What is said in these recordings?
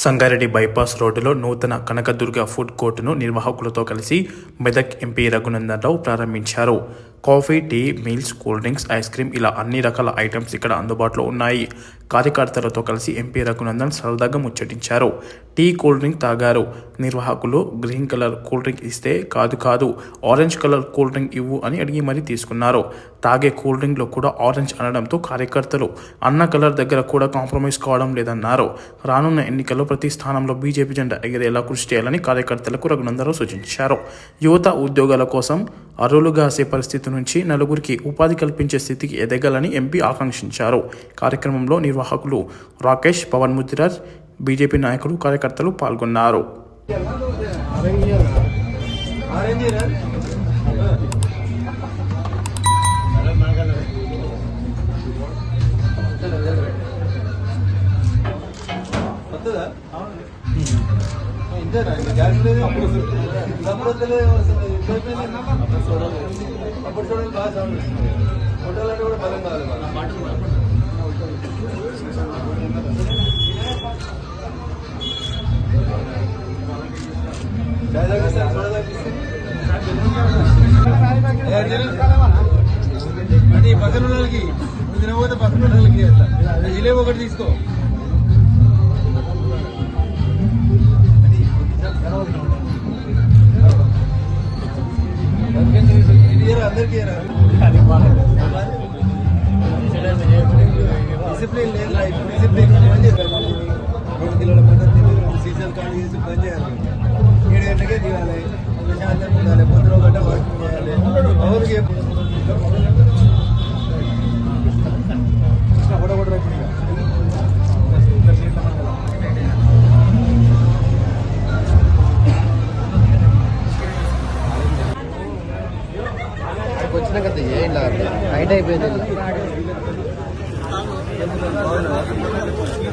Sangareddy bypass రోడ్డులో నూతన Kanakadurga food కోర్టును నిర్వాహకులతో కలిసి మెదక్ ఎంపీ రఘునందన్ రావు ప్రారంభించారు. Coffee tea meals cool drinks ice cream ఇలా అన్ని రకాల ఐటమ్స్ ఇక్కడ అందుబాటులో ఉన్నాయి. కార్యకర్తలతో కలిసి ఎంపీ రఘునందన్ సరదాగా ముచ్చటించారు. టీ కూల్ డ్రింక్ తాగారు. నిర్వాహకులు గ్రీన్ కలర్ కూల్ డ్రింక్ ఇస్తే కాదు కాదు ఆరెంజ్ కలర్ కూల్ డ్రింక్ ఇవ్వు అని అడిగి మరీ తీసుకున్నారు. తాగే కూల్ డ్రింక్లో కూడా ఆరెంజ్ అనడంతో కార్యకర్తలు అన్న కలర్ దగ్గర కూడా కాంప్రమైజ్ కావడం లేదన్నారు. రానున్న ఎన్నికల్లో ప్రతి స్థానంలో బీజేపీ జెండా ఎగిరేలా కృషి చేయాలని కార్యకర్తలకు రఘునందరావు సూచించారు. యువత ఉద్యోగాల కోసం అరులుగాసే పరిస్థితి నుంచి నలుగురికి ఉపాధి కల్పించే స్థితికి ఎదగాలని ఎంపీ ఆకాంక్షించారు. కార్యక్రమంలో నిర్వాహకులు రాకేష్ పవన్ ముదిరాజ్ బీజేపీ నాయకులు కార్యకర్తలు పాల్గొన్నారు. అప్పుడు చూడండి బాగా హోటల్ అంటే కూడా బలం కావాలి. అంటే ఈ పక్కన ఉన్న వాళ్ళకి నువ్వు తినకపోతే పక్కన ఉన్న వాళ్ళకి అట్లా జిలేబీ ఒకటి తీసుకో అందరికీ డిసిప్లిన్ సీజన్ కార్డు చేసి పని చేయాలి ఏడు గంటలకే తీయాలి ప్రశాంతంగా ఉండాలి పొద్దున ఒక గంట వాకింగ్ చేయాలి ఎవరికి వచ్చినాక ఏం టైట్ అయిపోయింది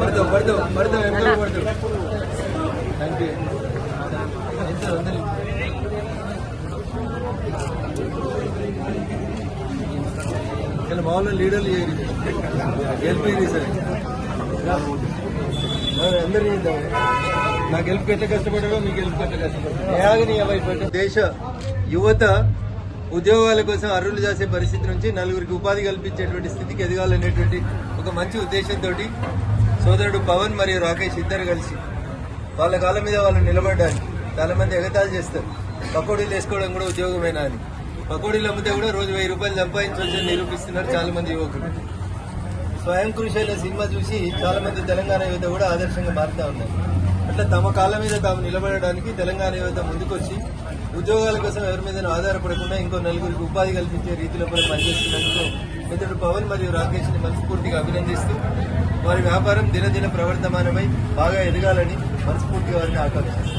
పడతావు పడతావు పడతావు ఎంత పడతావు ఇలా మామూలుగా లీడర్లు చేయరు. గెలిపోయింది సార్. అందరూ నా గెలుపు ఎట్లా కష్టపడ్డాడో మీ గెలుపు ఎట్లా కష్టపడ్డాడు. దేశ యువత ఉద్యోగాల కోసం అర్రులు చేసే పరిస్థితి నుంచి నలుగురికి ఉపాధి కల్పించేటువంటి స్థితికి ఎదగాలనేటువంటి ఒక మంచి ఉద్దేశంతో సోదరుడు పవన్ మరియు రాకేష్ ఇద్దరు కలిసి వాళ్ళ కాళ్ళ మీద వాళ్ళు నిలబడడానికి చాలా మంది ఎగతాలు చేస్తారు. పకోడీలు వేసుకోవడం కూడా ఉద్యోగమేనా అని. పకోడీలు అమ్మితే కూడా రోజు వెయ్యి రూపాయలు సంపాదించవచ్చని నిరూపిస్తున్నారు చాలా మంది యువకులు. స్వయం కృషి అనే సినిమా చూసి చాలా మంది తెలంగాణ యువత కూడా ఆదర్శంగా మారుతా ఉన్నారు. అట్లా తమ కాళ్ళ మీద తాము నిలబడడానికి తెలంగాణ యువత ముందుకొచ్చి ఉద్యోగాల కోసం ఎవరి మీద ఆధారపడకుండా ఇంకో నలుగురికి ఉపాధి కల్పించే రీతిలో కూడా పనిచేస్తున్నందుకు మిత్రుడు పవన్ మరియు రాకేష్ని మనస్ఫూర్తిగా అభినందిస్తూ వారి వ్యాపారం దినదిన ప్రవర్తమానమై బాగా ఎదగాలని మనస్ఫూర్తిగా వారిని ఆకాంక్షిస్తారు